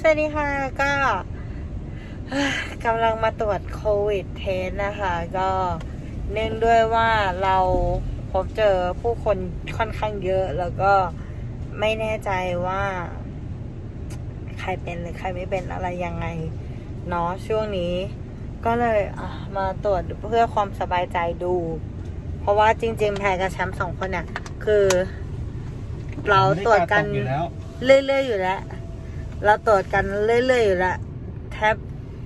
สวัสดีค่ะก็เอ้ยกำลังมาตรวจโควิดเทสนะคะ ก็เนื่องด้วยว่าเราพบเจอผู้คนค่อนข้างเยอะ แล้วก็ไม่แน่ใจว่า ใครเป็นหรือใครไม่เป็นอะไรยังไงเนาะช่วงนี้ ก็เลยอะมาตรวจเพื่อความสบายใจดู เพราะว่าจริง ๆแพรกับแชมป์สองคนเนี่ยคือ เราตรวจกันอยู่แล้วเรื่อยๆอยู่แล้ว เราตรวจกันเรื่อยๆอยู่แล้วแทบ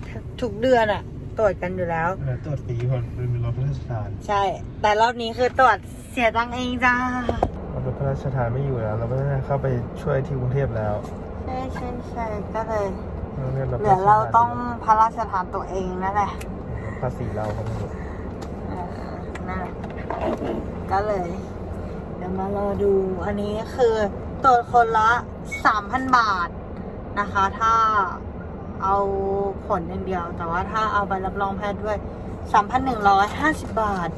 แทบทุกเดือนอะตรวจกันอยู่แล้ว เออตรวจฟรีคนเป็นรถพระราชทานใช่ แต่รอบนี้คือตรวจเสียตังค์เองจ้ารถพระราชทานไม่อยู่แล้ว เราก็ได้เข้าไปช่วยที่กรุงเทพแล้วใช่ใช่ใช่ก็เลยเรียกถเดี๋ยวเราต้องพระราชทานตัวเองนั่นแหละภาษีเราเขาไม่รู้เออนั่นแหละก็เลย เดี๋ยวมารอดู อันนี้คือตรวจคนละสามพันบาท นะคะ ถ้าเอาผลอย่างเดียว แต่ว่าถ้าเอาใบรับรองแพทย์ด้วยสามพันหนึ่งร้อยห้าสิบบาท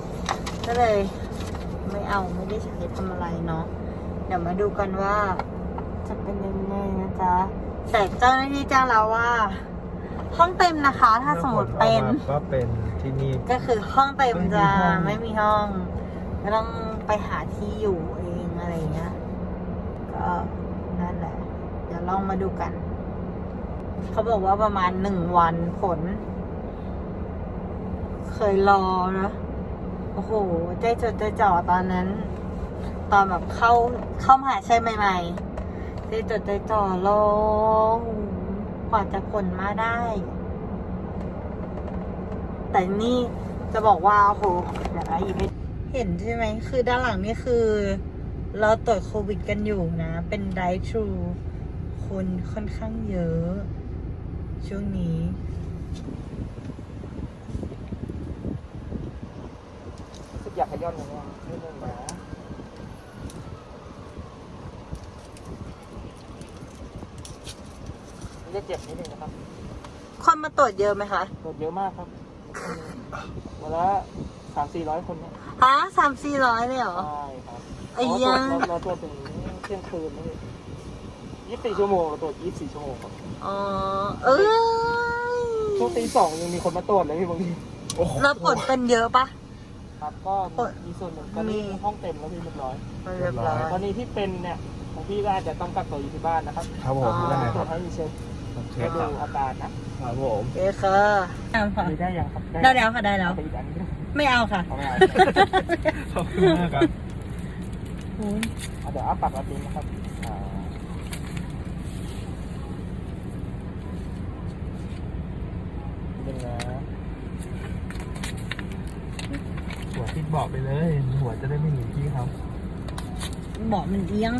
ก็เลยไม่เอาไม่ได้ใช้ทำอะไรเนาะเดี๋ยวมาดูกันว่าจะเป็นยังไงนะจ๊ะแต่เจ้าหน้าที่แจ้งแล้วว่า ห้องเต็มนะคะ ถ้าสมมติเป็นมื่อผลออกมาก็เป็นที่นี่ก็คือห้องเต็มจ้าไม่ไม่มีมีห้ห้อองงก็ต้องไปหาที่อยู่เองอะไรเงี้ยก็นั่นแหละ เดี๋ยวลองมาดูกัน เขาบอกว่าประมาณหนึ่งวันผล เคยรอนะโอ้โหใจจดใจจ่อตอนนั้น ตอนแบบเข้าเข้ามหาชัยใหม่ๆใจจดใจจ่อรอกว่าจะผลมาได้ แต่นี่จะบอกว่าโอ้โหเดี๋ยวนะหยิบให้เห็นใช่ไหมคือด้านหลังนี่คือเราตรวจโควิดกันอยู่นะ เป็นไดทรูคนค่อนข้างเยอะ ช่วงนี้สึกอยากขย้อนหน่อยว่านิดนึงนะมันจะเจ็บนิดนึงนะครับ คนมาตรวจเยอะไหมคะ ตรวจเยอะมากครับวันละสามสี่ร้อยคนเนี่ยฮะสามสี่ร้อยเลยเหรอ ใช่ครับไอ้เรายาตรวจเราตรวจถึงเที่ยงคืนนี่ยี่สิบสี่ชั่วโมงเราตรวจยี่สิบสี่ชั่วโมงครับ อ๋อ เอ้ยช่วงตีสองยังมีคนมาตรวจเลยพี่บางทีแล้วผลเป็นเยอะปะ ครับก็มีส่วนหนึ่งตอนนี้มี ห้องเต็มแล้วพี่เรียบร้อยเรียบร้อยตอนนี้ที่เป็นเนี่ยของพี่ก็อาจจะต้องกักตัวอยู่ที่บ้านนะครับครับผมอ๋อ ได้ตครวรัจบให้มีเช็คเทให้สดูอาการนะครับผมโอเคค่ะได้ค่ะมีได้ยังครับได้แล้วค่ะได้แล้วเอาไปอีกอันนึงไม่เอาค่ะเอาไม่เอาขอบคุณมากครับเอาเดี๋ยวเอาปากแบบนี้นะครับอ่าห นึ่งนะหัวทิดบอกไปเลย หัวจะได้ไม่หนีพี่เขาบอกมันเอียง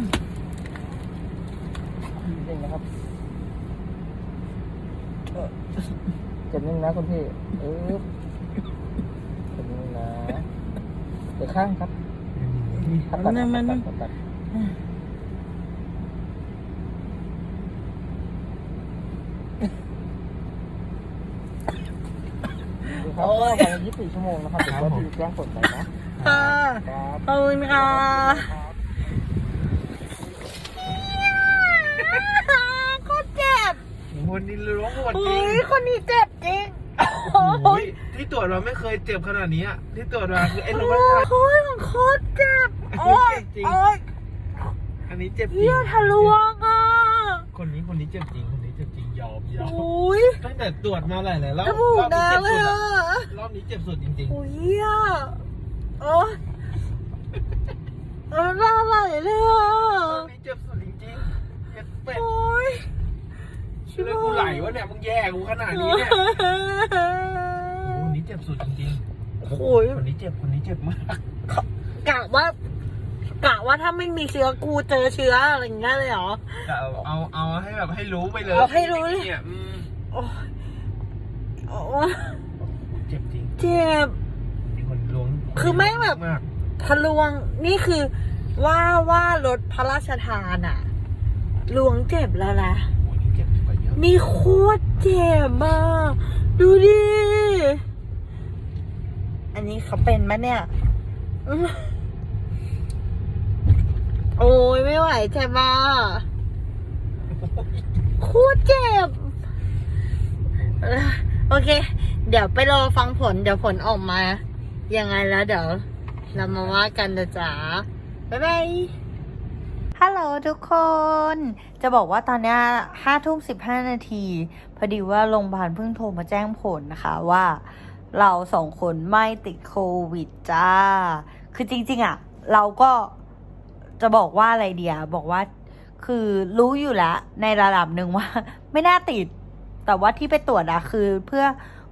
หนึ่งนะครับเออเจ็บหนึ่งนะคุณพี่เออเจ็บหนึ่งนะเดี๋ยวข้างครับตัดตัดมัน ตัดตัดตัดดู ครับก็ประมาณยี่สิบสี่ชั่วโมงนะครับเดี๋ยวก็ทีแจ้งผลไปนะค่ะครับขอบคุณค่ะโคตรเจ็บคนนี้ร้องหมดจเฮ้ริงยคนนี้เจ็บจริงโอ้โอ้ยยที่ตรวจมาไม่เคยเจ็บขนาดนี้อะที่ตรวจมาคือไอ้รโอ้ถพระราชทานยโคตรเจ็บโอ้ยจริงโอ้ยอันนี้เจ็บจริเยี่งยทะลวงอะคนนี้คนนี้เจ็บจริงคนนี้เจ็บจริงยอมยอมโอ้ยตั้งแต่ตรวจมาหลายหลายๆรอบจมูกรอบแดนี้งเจ็บเลสุยดอะอะรอบนี้เจ็บสุดจริงโอ้ยเยี่ยโอ้ยน้ำตาไหลเลยอะๆ รอบนี้เจ็บสุดจริงๆเจ็บเป็ดโอ้ยเลยกูไหลวะเนี่ยมึงแย่กูขนาดนี้เนี่ยโอ้คนนี้เจ็บสุดจริงโอ้ยๆคนนี้เจ็บคนนี้เจ็บมากกะว่า กะว่าถ้าไม่มีเชื้อกูเจอเชื้ออะไรอย่างเงี้ยเลยเหรอ แต่เอาเอาเอาให้แบบให้รู้ไปเลยเอาให้รู้เลย เนี่ยอืมโอ้ยโอ้ยเจ็บจริงเจ็บ มีคนล้วงคือแม่งแบบ มากทะลวงนี่คือว่าว่ารถพระราชทานอะลวงเจ็บแล้วนะ โอ้ยนี่เจ็บกว่าเยอะนี่โคตรเจ็บมากดูดิ อันนี้เขาเป็นมะเนี่ยอื้อ โอ้ยไม่ไหวเจ็บมากโคคตรเจ็บ โอเค เดี๋ยวไปรอฟังผล เดี๋ยวผลออกมา ยังไงแล้วเดี๋ยว เรามาว่ากันนะจ๊ะ บ๊ายบายฮัลโหลทุกคน จะบอกว่าตอนนี้ห้าทุ่มสิบห้านาที พอดีว่าโรงพยาบาลเพิ่งโทรมาแจ้งผลนะคะว่าเราสองคนไม่ติดโควิดจ้า คือจริง ๆอะ เราก็ จะบอกว่าอะไรเดียบอกว่า คือรู้อยู่แล้ว ในระดับหนึ่งว่า ไม่น่าติด แต่ว่าที่ไปตรวจอะคือเพื่อ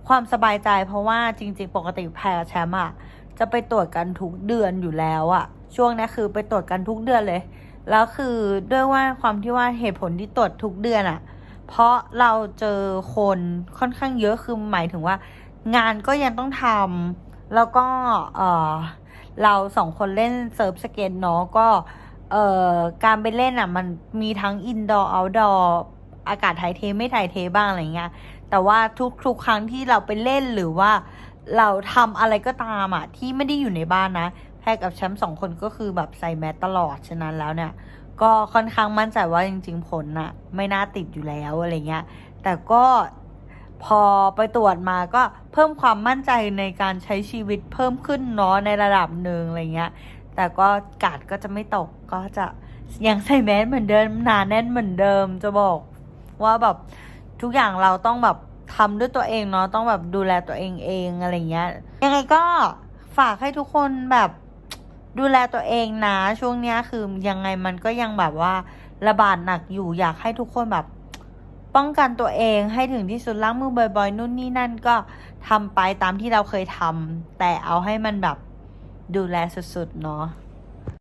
ความสบายใจเพราะว่าจริง ๆ ปกติแพรแชมป์อะจะไปตรวจกันทุกเดือนอยู่แล้วอะช่วงนี้คือไปตรวจกันทุกเดือนเลย แล้วคือด้วยว่าความที่ว่าเหตุผลที่ตรวจทุกเดือนอะเพราะเราเจอคนค่อนข้างเยอะคือหมายถึงว่า งานก็ยังต้องทำแล้วก็เออ เราสองคนเล่นเซิร์ฟสเก็ตเนาะก็เอ่อการไปเล่นอะ มันมีทั้งอินดอร์เอาท์ดอร์อากาศถ่ายเทไม่ถ่ายเทบ้างอะไรเงี้ยแต่ว่าทุกทุกครั้งที่เราไปเล่นหรือว่าเราทำอะไรก็ตามอะที่ไม่ได้อยู่ในบ้านนะแพรกับแชมป์สองคนก็คือแบบใส่แมสตลอดฉะนั้นแล้วเนี่ย ก็ค่อนข้างมั่นใจว่าจริง ๆ ผลน่ะ ไม่น่าติดอยู่แล้วอะไรเงี้ยแต่ก็ พอไปตรวจมาก็เพิ่มความมั่นใจในการใช้ชีวิตเพิ่มขึ้นเนาะในระดับหนึ่งอะไรเงี้ย แต่ก็กาดก็จะไม่ตกก็จะยังใส่แมสเหมือนเดิมหนาแน่นเหมือนเดิมจะบอกว่าแบบทุกอย่างเราต้องแบบทำด้วยตัวเองเนาะต้องแบบดูแลตัวเองเองอะไรเงี้ยยังไงก็ฝากให้ทุกคนแบบดูแลตัวเองนะช่วงเนี้ยคือยังไงมันก็ยังแบบว่าระบาดหนักอยู่อยากให้ทุกคนแบบ ป้องกันตัวเองให้ถึงที่สุดล้างมือบ่อยๆ นู่นนี่นั่นก็ทำไปตามที่เราเคยทำแต่เอาให้มันแบบดูแลสุดๆ เนาะ